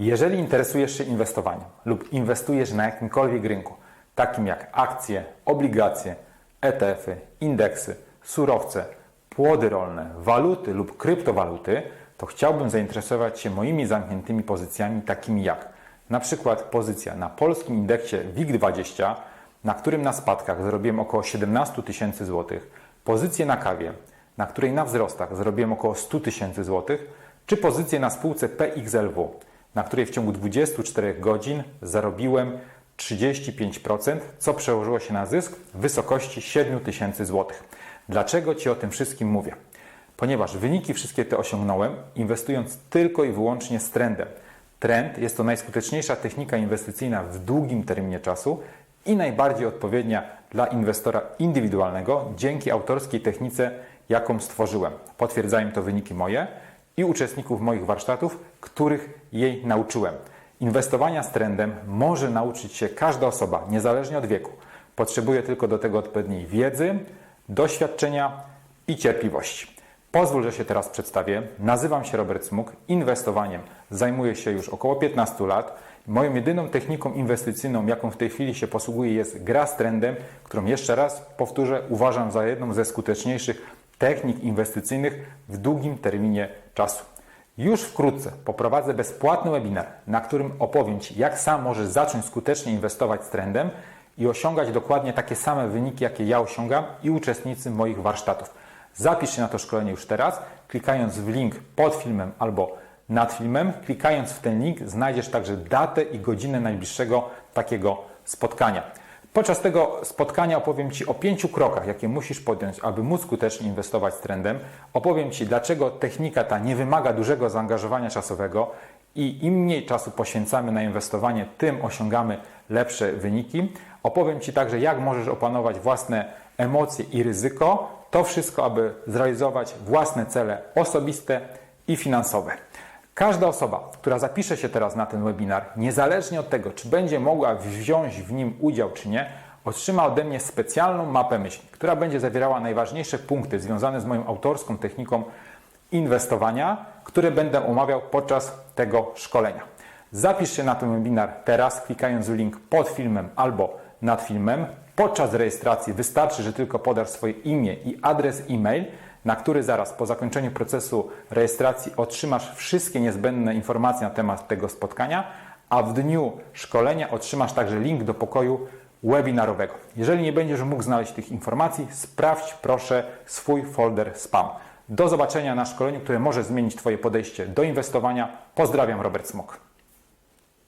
Jeżeli interesujesz się inwestowaniem lub inwestujesz na jakimkolwiek rynku, takim jak akcje, obligacje, ETF-y, indeksy, surowce, płody rolne, waluty lub kryptowaluty, to chciałbym zainteresować się moimi zamkniętymi pozycjami, takimi jak na przykład pozycja na polskim indeksie WIG20, na którym na spadkach zarobiłem około 17 tysięcy złotych, pozycję na kawie, na której na wzrostach zarobiłem około 100 tysięcy złotych, czy pozycję na spółce PXLW, na której w ciągu 24 godzin zarobiłem 35%, co przełożyło się na zysk w wysokości 7 tysięcy złotych. Dlaczego Ci o tym wszystkim mówię? Ponieważ wyniki wszystkie te osiągnąłem inwestując tylko i wyłącznie z trendem. Trend jest to najskuteczniejsza technika inwestycyjna w długim terminie czasu i najbardziej odpowiednia dla inwestora indywidualnego dzięki autorskiej technice, jaką stworzyłem. Potwierdzają to wyniki moje i uczestników moich warsztatów, których jej nauczyłem. Inwestowania z trendem może nauczyć się każda osoba, niezależnie od wieku. Potrzebuje tylko do tego odpowiedniej wiedzy, doświadczenia i cierpliwości. Pozwól, że się teraz przedstawię. Nazywam się Robert Smuk. Inwestowaniem zajmuję się już około 15 lat. Moją jedyną techniką inwestycyjną, jaką w tej chwili się posługuję, jest gra z trendem, którą jeszcze raz powtórzę, uważam za jedną ze skuteczniejszych technik inwestycyjnych w długim terminie czasu. Już wkrótce poprowadzę bezpłatny webinar, na którym opowiem Ci, jak sam możesz zacząć skutecznie inwestować z trendem i osiągać dokładnie takie same wyniki, jakie ja osiągam i uczestnicy moich warsztatów. Zapisz się na to szkolenie już teraz, klikając w link pod filmem albo nad filmem. Klikając w ten link znajdziesz także datę i godzinę najbliższego takiego spotkania. Podczas tego spotkania opowiem Ci o pięciu krokach, jakie musisz podjąć, aby móc skutecznie inwestować z trendem. Opowiem Ci, dlaczego technika ta nie wymaga dużego zaangażowania czasowego i im mniej czasu poświęcamy na inwestowanie, tym osiągamy lepsze wyniki. Opowiem Ci także, jak możesz opanować własne emocje i ryzyko. To wszystko, aby zrealizować własne cele osobiste i finansowe. Każda osoba, która zapisze się teraz na ten webinar, niezależnie od tego, czy będzie mogła wziąć w nim udział, czy nie, otrzyma ode mnie specjalną mapę myśli, która będzie zawierała najważniejsze punkty związane z moją autorską techniką inwestowania, które będę omawiał podczas tego szkolenia. Zapisz się na ten webinar teraz, klikając w link pod filmem albo nad filmem. Podczas rejestracji wystarczy, że tylko podasz swoje imię i adres e-mail, na który zaraz po zakończeniu procesu rejestracji otrzymasz wszystkie niezbędne informacje na temat tego spotkania, a w dniu szkolenia otrzymasz także link do pokoju webinarowego. Jeżeli nie będziesz mógł znaleźć tych informacji, sprawdź proszę swój folder spam. Do zobaczenia na szkoleniu, które może zmienić Twoje podejście do inwestowania. Pozdrawiam, Robert Smok.